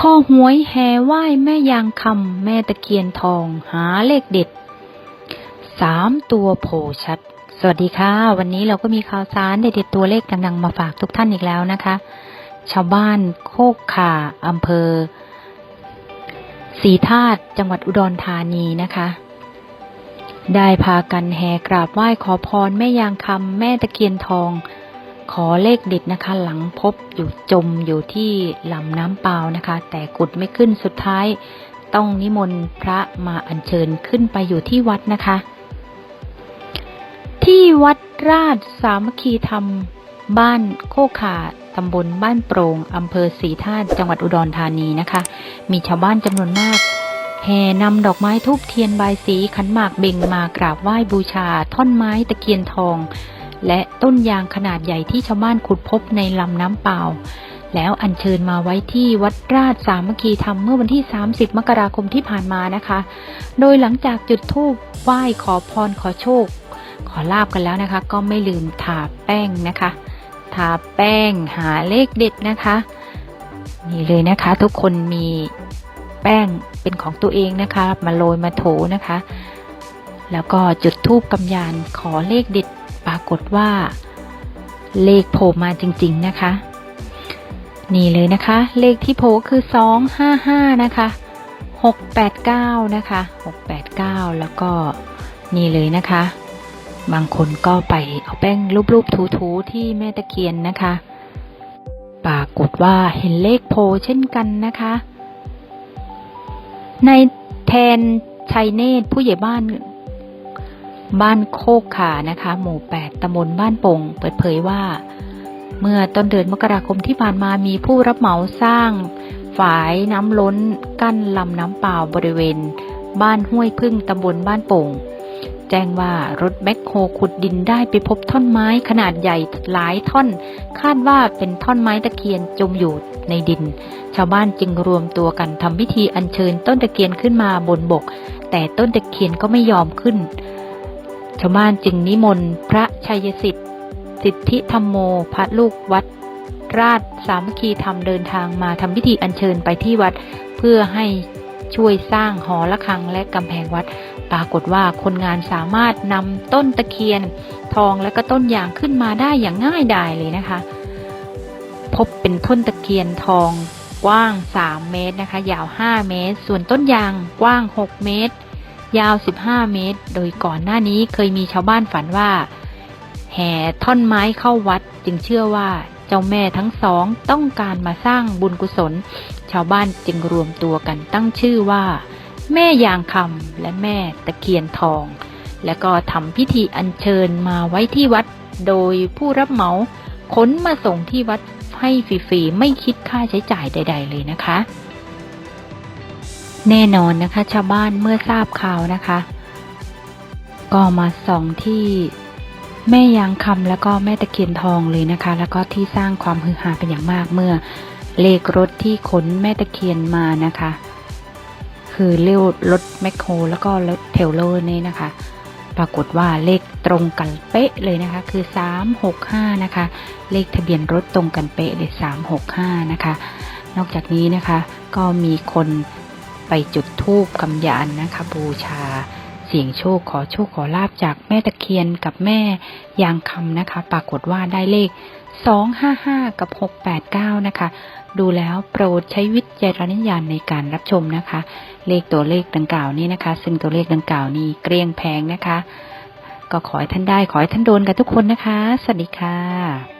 ข้อหวยแห่ไหว้แม่ยางคำแม่ตะเคียนทองหาเลขเด็ดสามตัวโผล่ชัด สวัสดีค่ะ วันนี้เราก็มีข่าวสารเด็ดๆตัวเลขดังๆมาฝากทุกท่านอีกแล้วนะคะ ชาวบ้านโคกขาอำเภอสีธาตุจังหวัดอุดรธานีนะคะ ได้พากันแห่กราบไหว้ขอพรแม่ยางคำแม่ตะเคียนทอง ขอเลขเด็ดนะคะ หลังพบอยู่จมอยู่ที่ลำน้ำเปล่านะคะ แต่กุดไม่ขึ้นสุดท้าย ต้องนิมนต์พระมาอัญเชิญขึ้นไปอยู่ที่วัดนะคะ ที่วัดราชสามัคคีธรรม บ้านโคกขาตำบลบ้านโปรงอำเภอศรีธาตุจังหวัดอุดรธานีนะคะ มีชาวบ้านจำนวนมากแห่นำดอกไม้ทูบเทียนใบสีขันหมากเบ่งมากราบไหว้บูชา ท่อนไม้ตะเคียนทอง และต้นยางขนาดใหญ่ที่ชาวบ้านขุดพบในลำน้ำเปล่า แล้วอัญเชิญมาไว้ที่วัดราชสามัคคีธรรมเมื่อวันที่ 30 มกราคมที่ผ่านมานะคะ โดยหลังจากจุดธูปไหว้ขอพรขอโชค ขอลาบกันแล้วนะคะ ก็ไม่ลืมทาแป้งนะคะ ทาแป้งหาเลขเด็ดนะคะนี่เลยนะคะ ทุกคนมีแป้งเป็นของตัวเองนะคะ มาโรยมาโถนะคะ แล้วก็จุดธูปกำยานขอเลขเด็ด ปรากฏว่า เลขโผล่มาจริง ๆ นะคะ นี่เลยนะคะ เลขที่โผล่คือสองห้าห้านะคะหกแปดเก้านะคะหกแปดเก้าแล้วก็นี่เลยนะคะ บางคนก็ไปเอาแป้งรูปๆถูๆที่แม่ตะเคียนนะคะ ปรากฏว่าเห็นเลขโพเช่นกันนะคะ ในแทนชัยเนตรผู้ใหญ่บ้าน บ้านโคกขานะคะ หมู่ 8ตำบลบ้านปง เปิดเผยว่า เมื่อต้นเดือนมกราคมที่ผ่านมามีผู้รับเหมาสร้างฝายน้ำล้นกั้นลำน้ำเปล่าบริเวณ บ้านห้วยพึ่งตำบลบ้านโป่ง แจ้งว่ารถแบ็คโฮขุดดินได้ไปพบท่อนไม้ขนาดใหญ่หลายท่อน คาดว่าเป็นท่อนไม้ตะเคียนจมอยู่ในดิน ชาวบ้านจึงรวมตัวกันทำพิธีอัญเชิญต้นตะเคียนขึ้นมาบนบก แต่ต้นตะเคียนก็ไม่ยอมขึ้น ชาวบ้านจึงนิมนต์พระชัยสิทธิ์ สิทธิธรรมโมพระลูกวัด ราชสามัคคีธรรมเดินทางมาทำพิธีอัญเชิญไปที่วัด เพื่อให้ช่วยสร้างหอระฆังและกำแพงวัด ปรากฏว่าคนงานสามารถนำต้นตะเคียน ทองและก็ต้นยางขึ้นมาได้อย่างง่ายดายเลยนะคะ พบเป็นต้นตะเคียนทองกว้าง 3 เมตรนะคะ ยาว 5 เมตร ส่วนต้นยางกว้าง 6 เมตร ยาว 15 เมตร โดยก่อนหน้านี้เคยมีชาวบ้านฝันว่า แห่ท่อนไม้เข้าวัดจึงเชื่อว่าเจ้าแม่ทั้งสองต้องการมาสร้างบุญกุศล ชาวบ้านจึงรวมตัวกันตั้งชื่อว่า แม่ยางคำและแม่ตะเคียนทอง แล้วก็ทำพิธีอัญเชิญมาไว้ที่วัด โดยผู้รับเหมาขนมาส่งที่วัดให้ฟรีๆไม่คิดค่าใช้จ่ายใด ๆ เลยนะคะ แน่นอนนะคะชาวบ้านเมื่อทราบข่าวนะคะ ก็มาส่องที่แม่ยางคำแล้วก็แม่ตะเคียนทองเลยนะคะ แล้วก็ที่สร้างความฮือฮาเป็นอย่างมากเมื่อเลขรถที่ขนแม่ตะเคียนมานะคะ คือเรียกรถแมคโครแล้วก็รถเทลเลอร์นี่นะคะ ปรากฏว่าเลขตรงกันเป๊ะเลยนะคะ คือ 365 นะคะ เลขทะเบียนรถตรงกันเป๊ะเลย365 นะคะ นอกจากนี้นะคะ ก็มีคน ไปจุดธูปกำยานนะคะ บูชา เสียงโชคขอโชคขอลาบจากแม่ตะเคียนกับแม่ยางคำนะคะ ปรากฏว่าได้เลข 255 กับ 689 นะคะ ดูแล้วโปรดใช้วิจารณญาณในการรับชมนะคะ เลขตัวเลขดังกล่าวนี้นะคะ ซึ่งตัวเลขดังกล่าวนี้เกลี้ยงแพงนะคะ ก็ขอให้ท่านได้ขอให้ท่านโดนกันทุกคนนะคะ สวัสดีค่ะ